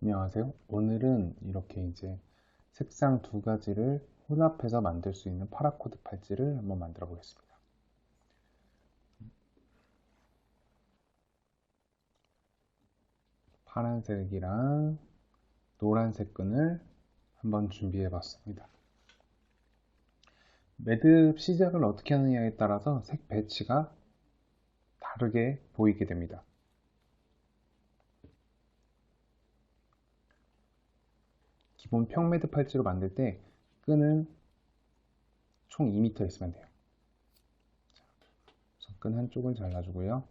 안녕하세요. 오늘은 이렇게 이제 색상 두 가지를 혼합해서 만들 수 있는 파라코드 팔찌를 한번 만들어 보겠습니다. 파란색이랑 노란색 끈을 한번 준비해 봤습니다. 매듭 시작을 어떻게 하느냐에 따라서 색 배치가 다르게 보이게 됩니다. 기본 평매듭 팔찌로 만들 때 끈은 총 2m 있으면 돼요. 끈 한쪽을 잘라주고요.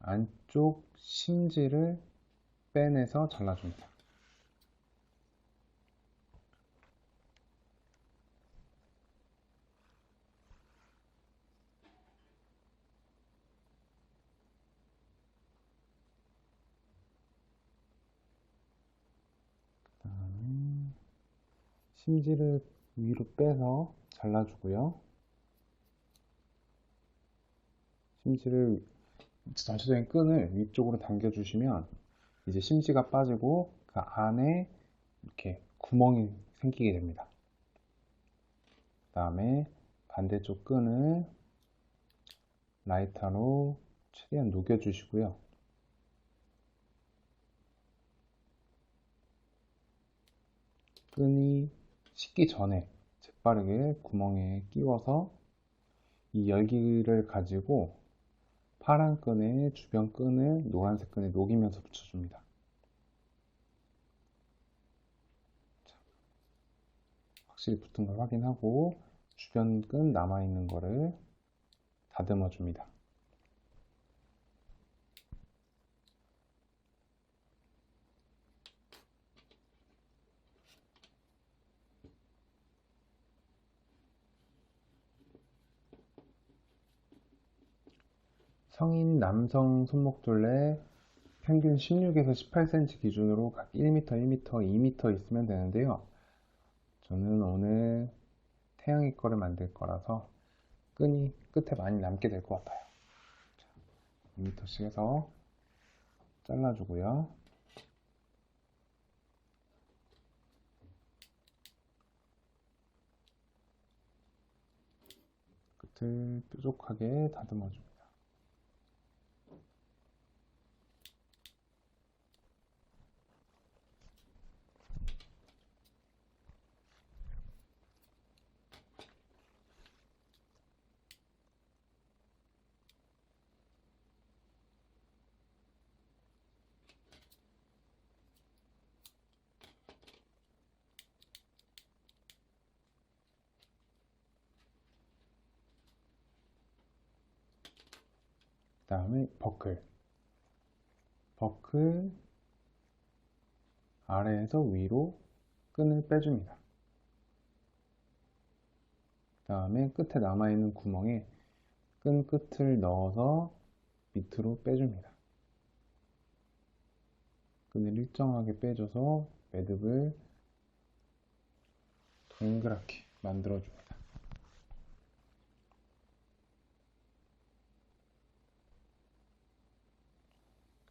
안쪽 심지를 빼내서 잘라줍니다. 심지를 위로 빼서 잘라주고요. 심지를 전체적인 끈을 위쪽으로 당겨주시면 이제 심지가 빠지고 그 안에 이렇게 구멍이 생기게 됩니다. 그 다음에 반대쪽 끈을 라이터로 최대한 녹여주시고요. 끈이 식기 전에 재빠르게 구멍에 끼워서 이 열기를 가지고 파란 끈의 주변 끈을 노란색 끈에 녹이면서 붙여줍니다. 확실히 붙은 걸 확인하고 주변 끈 남아있는 거를 다듬어 줍니다. 성인 남성 손목둘레 평균 16에서 18cm 기준으로 각 1m, 1m, 2m 있으면 되는데요. 저는 오늘 태양이 거를 만들 거라서 끈이 끝에 많이 남게 될 것 같아요. 2m씩 해서 잘라주고요. 끝을 뾰족하게 다듬어줍니다. 그 다음에 버클. 버클 아래에서 위로 끈을 빼줍니다. 그 다음에 끝에 남아있는 구멍에 끈 끝을 넣어서 밑으로 빼줍니다. 끈을 일정하게 빼줘서 매듭을 동그랗게 만들어줍니다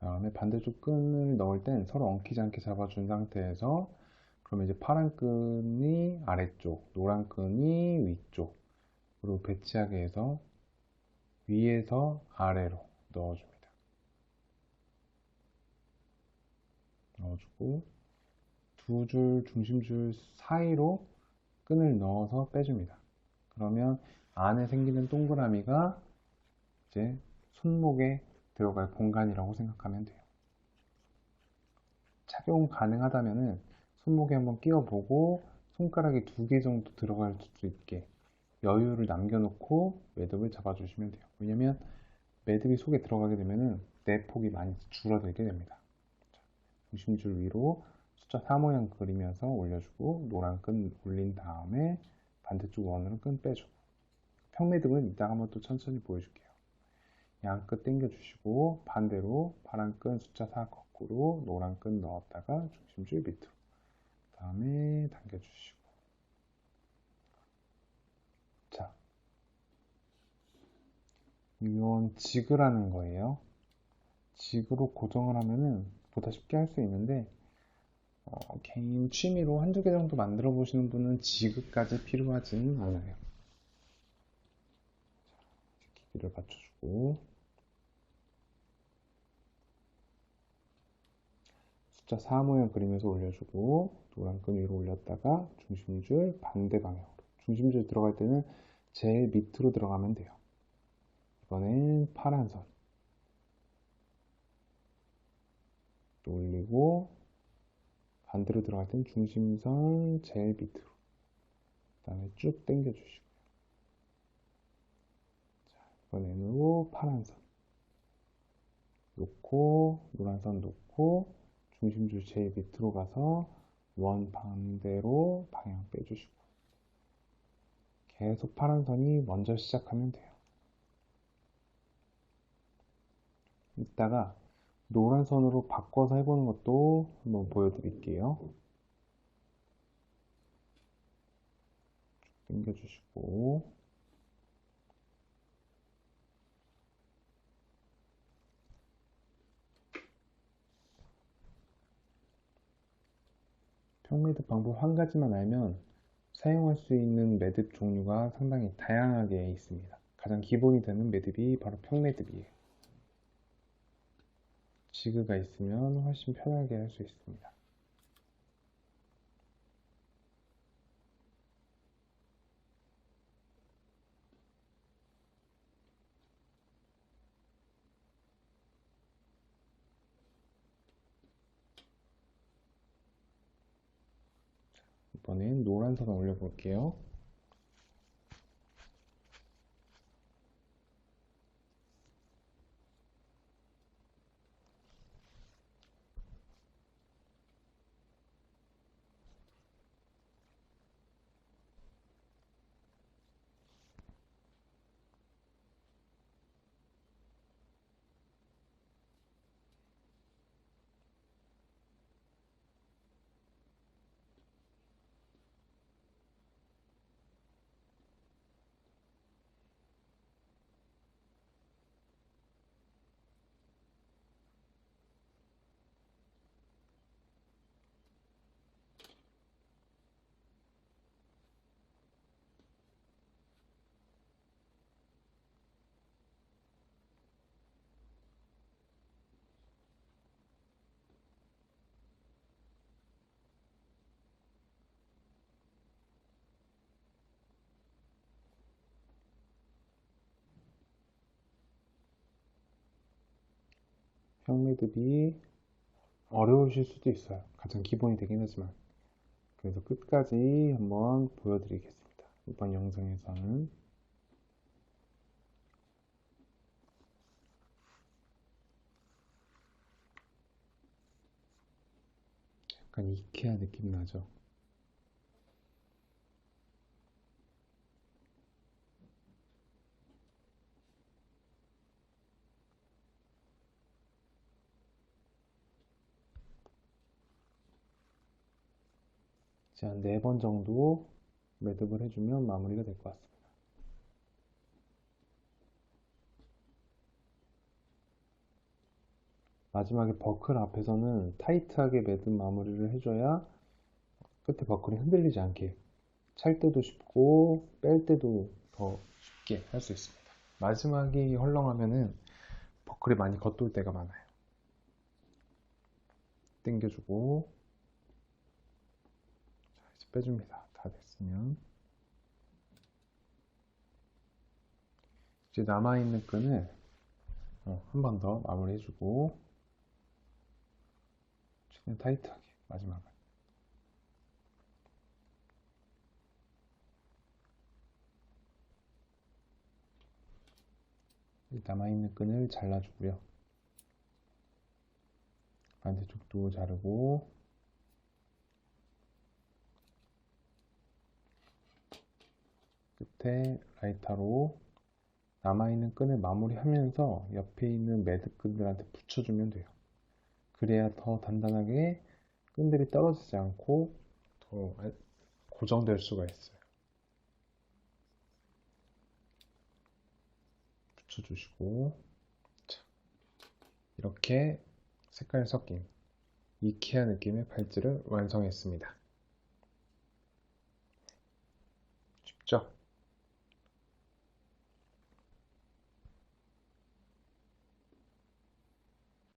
다음에 반대쪽 끈을 넣을 땐 서로 엉키지 않게 잡아준 상태에서 그러면 이제 파란 끈이 아래쪽, 노란 끈이 위쪽으로 배치하게 해서 위에서 아래로 넣어줍니다. 넣어주고 두 줄 중심줄 사이로 끈을 넣어서 빼줍니다. 그러면 안에 생기는 동그라미가 이제 손목에 들어갈 공간이라고 생각하면 돼요. 착용 가능하다면 손목에 한번 끼워보고 손가락이 두 개 정도 들어갈 수 있게 여유를 남겨놓고 매듭을 잡아주시면 돼요. 왜냐면 매듭이 속에 들어가게 되면 내폭이 많이 줄어들게 됩니다. 중심줄 위로 숫자 4 모양 그리면서 올려주고 노란 끈 올린 다음에 반대쪽 원으로 끈 빼주고 평매듭은 이따가 한번 또 천천히 보여줄게요. 양끝 당겨주시고 반대로 파란 끈 숫자 4 거꾸로 노란 끈 넣었다가 중심줄 밑으로. 그 다음에 당겨주시고. 자. 이건 지그라는 거예요. 지그로 고정을 하면은 보다 쉽게 할 수 있는데 어, 개인 취미로 한두 개 정도 만들어 보시는 분은 지그까지 필요하지는 않아요. 자, 길이를 맞춰주고 숫자 4 모양 그리면서 올려주고 노란 끈 위로 올렸다가 중심줄 반대 방향으로. 중심줄 들어갈 때는 제일 밑으로 들어가면 돼요. 이번엔 파란 선. 올리고 반대로 들어갈 땐 중심선 제일 밑으로. 그 다음에 쭉 당겨 주시고요 자, 이번에는 파란 선. 놓고 노란 선 놓고 중심줄 제일 밑으로 가서 원 반대로 방향 빼주시고. 계속 파란 선이 먼저 시작하면 돼요. 이따가 노란 선으로 바꿔서 해보는 것도 한번 보여드릴게요. 쭉 당겨주시고 평매듭 방법 한 가지만 알면 사용할 수 있는 매듭 종류가 상당히 다양하게 있습니다. 가장 기본이 되는 매듭이 바로 평매듭이에요. 지그가 있으면 훨씬 편하게 할 수 있습니다. 이번엔 노란 선을 올려볼게요. 평매듭이 어려우실 수도 있어요. 가장 기본이 되긴 하지만. 그래서 끝까지 한번 보여드리겠습니다. 이번 영상에서는 약간 이케아 느낌 나죠? 이제 한네번 정도 매듭을 해주면 마무리가 될 것 같습니다. 마지막에 버클 앞에서는 타이트하게 매듭 마무리를 해줘야 끝에 버클이 흔들리지 않게 찰 때도 쉽고 뺄 때도 더 쉽게 할 수 있습니다. 마지막이 헐렁하면은 버클이 많이 겉돌 때가 많아요. 당겨주고 빼줍니다. 다 됐으면. 이제 남아있는 끈을 어, 한번 더 마무리 해주고 최대한 타이트하게 마지막은 남아있는 끈을 잘라주고요. 반대쪽도 자르고 끝에 라이터로 남아있는 끈을 마무리하면서 옆에 있는 매듭끈들한테 붙여주면 돼요. 그래야 더 단단하게 끈들이 떨어지지 않고 더 고정될 수가 있어요. 붙여주시고 자, 이렇게 색깔 섞인 이케아 느낌의 팔찌를 완성했습니다.